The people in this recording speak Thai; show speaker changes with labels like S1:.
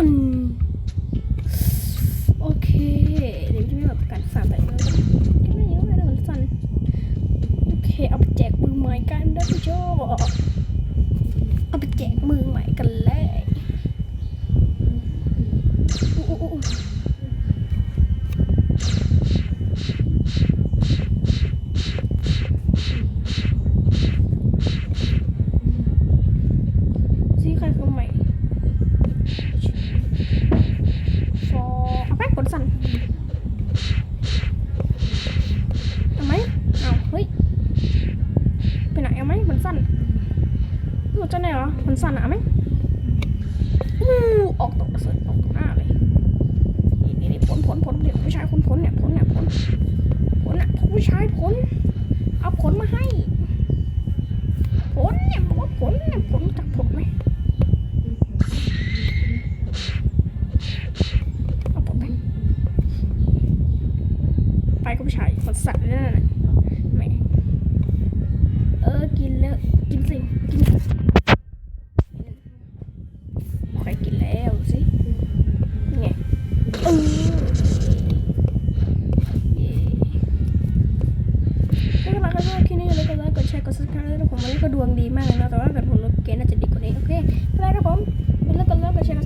S1: ันโอเค เดี๋ยวจะไม่แบบการสั่นแต่เลยก็ไม่ยังไม่ได้เหมือนสั่นโอเค เอาไปแจกมือใหม่กันได้พี่โจเอาไปแจกมือใหม่กันเลยอู้อู้อู้ซีใครคือใหม่ฟอเอาไปกดสั่นเอาไหมเอาเฮ้ยไปันสั่นรู้จะไหนเหรอมันสั่นอะเอาไหมอู้ออกตกเสือออกตกหน้าเลยนี่นี่ผลผลผลเดี๋ยวผู้ชายคนผลเนี่ยผลเนี่ยผลผลน่ะผู้ชายผลเอาผลมาให้ผลเนี่ยบอกว่าผลเนี่ยผลจากผลไหมเอาผลไหมไปกับผู้ชายมันสัตว์นั่นน่ะแหมเนแล้ว กินสิกินใครกินแล้วสิไงเออก็มาก็ชอบคลิปนนี่าลืกดไลค์กดแชร์กด subscribe ด้วยนะผมวันนี้ก็ดวงดีมากเลยนะแต่ว่าแบบผมลดเกณฑ์น่าจะดีกว่านี้โอเคบ๊ายบายครับผมอย่าลืมกดไลค์ก็แชร์